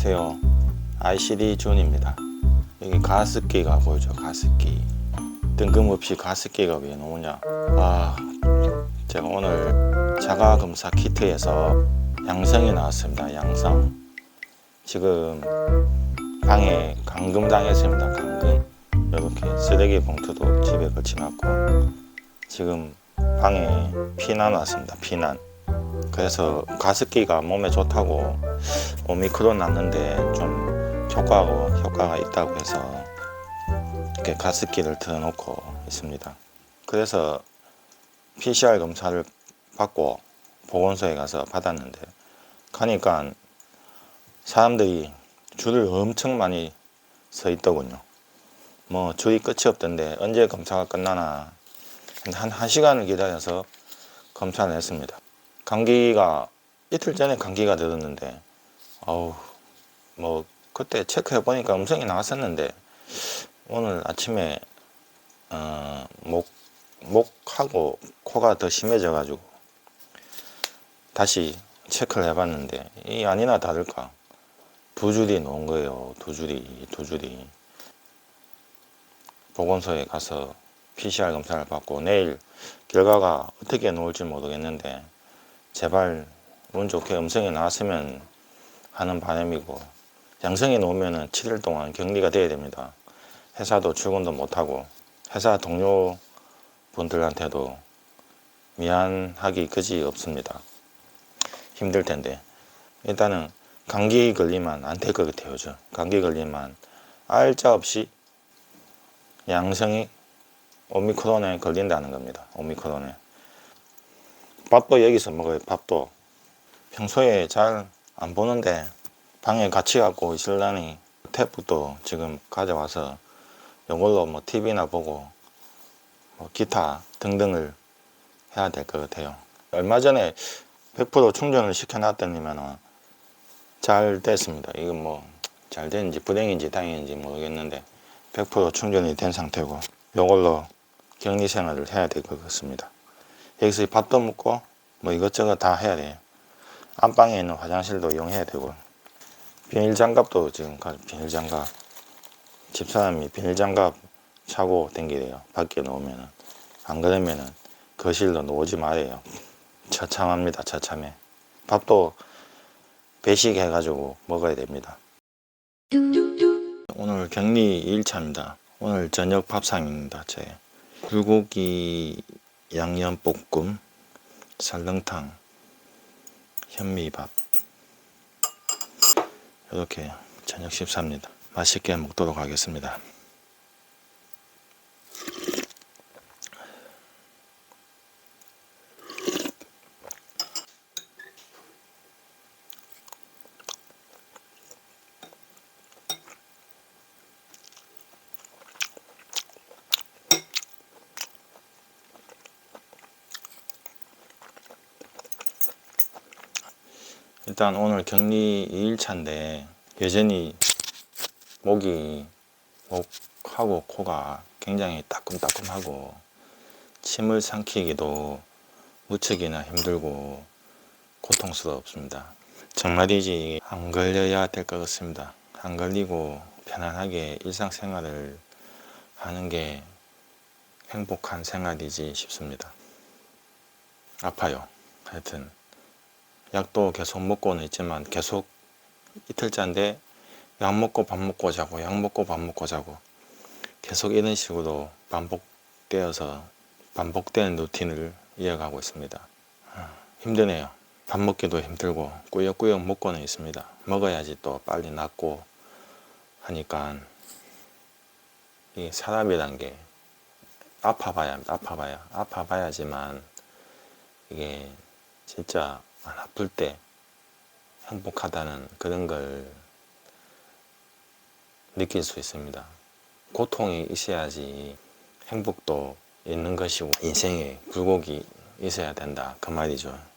안녕하세요. ICD 존입니다. 여기 가습기가 보이죠? 가습기. 뜬금없이 가습기가 왜 나오냐? 아, 제가 오늘 자가 검사 키트에서 양성이 나왔습니다. 양성. 지금 방에 감금 당했습니다. 감금. 이렇게 쓰레기 봉투도 집에 걸쳐놨고 지금 방에 피난 왔습니다. 피난. 그래서 가습기가 몸에 좋다고 오미크론 났는데 좀 효과가 효과가 있다고 해서 이렇게 가습기를 틀어놓고 있습니다. 그래서 PCR 검사를 받고 보건소에 가서 받았는데 가니까 사람들이 줄을 엄청 많이 서 있더군요. 뭐 줄이 끝이 없던데 언제 검사가 끝나나 한 1시간을 기다려서 검사를 했습니다. 감기가 이틀 전에 감기가 들었는데 어우 뭐 그때 체크해 보니까 음성이 나왔었는데 오늘 아침에 어, 목 목하고 코가 더 심해져 가지고 다시 체크를 해봤는데 이 아니나 다를까? 두 줄이 놓은 거예요. 두 줄이 두 줄이. 보건소에 가서 PCR 검사를 받고 내일 결과가 어떻게 나올지 모르겠는데 제발 운 좋게 음성이 나왔으면 하는 바람이고 양성이 나오면은 7일 동안 격리가 돼야 됩니다. 회사도 출근도 못하고 회사 동료 분들한테도 미안하기 그지 없습니다. 힘들 텐데 일단은 감기 걸리면 안 될 것 같아요. 저 감기 걸리면 알짜 없이 양성이 오미크론에 걸린다는 겁니다. 오미크론에 밥도 여기서 먹어요. 밥도 평소에 잘 안 보는데 방에 같이 갖고 있으려니 탭도 지금 가져와서 이걸로 뭐 TV나 보고 뭐 기타 등등을 해야 될 것 같아요. 얼마 전에 100% 충전을 시켜놨더니만 잘 됐습니다. 이건 뭐 잘 됐는지 불행인지 다행인지 모르겠는데 100% 충전이 된 상태고 이걸로 격리 생활을 해야 될 것 같습니다. 여기서 밥도 먹고 뭐 이것저것 다 해야 돼요. 안방에 있는 화장실도 이용해야 되고 비닐 장갑도 지금 가 비닐 장갑 집사람이 비닐 장갑 차고 댕기래요. 밖에 놓으면은 안 그러면은 거실로 놓지 말아요. 처참합니다. 처참해. 밥도 배식 해 가지고 먹어야 됩니다. 오늘 격리 2일차입니다. 오늘 저녁 밥상입니다. 제 불고기 양념볶음, 설렁탕, 현미밥 이렇게 저녁 식사입니다. 맛있게 먹도록 하겠습니다. 일단 오늘 격리 2일차인데 여전히 목이 목하고 코가 굉장히 따끔따끔하고 침을 삼키기도 무척이나 힘들고 고통스럽습니다. 정말이지 안 걸려야 될 것 같습니다. 안 걸리고 편안하게 일상생활을 하는 게 행복한 생활이지 싶습니다. 아파요. 하여튼 약도 계속 먹고는 있지만 계속 이틀째인데 약 먹고 밥 먹고 자고 약 먹고 밥 먹고 자고 계속 이런 식으로 반복되어서 반복되는 루틴을 이어가고 있습니다. 아, 힘드네요. 밥 먹기도 힘들고 꾸역꾸역 먹고는 있습니다. 먹어야지 또 빨리 낫고 하니까 이 사람이란 게 아파봐야 합니다. 아파봐야 아파봐야지만 이게 진짜 안 아플 때 행복하다는 그런 걸 느낄 수 있습니다. 고통이 있어야지 행복도 있는 것이고 인생에 굴곡이 있어야 된다 그 말이죠.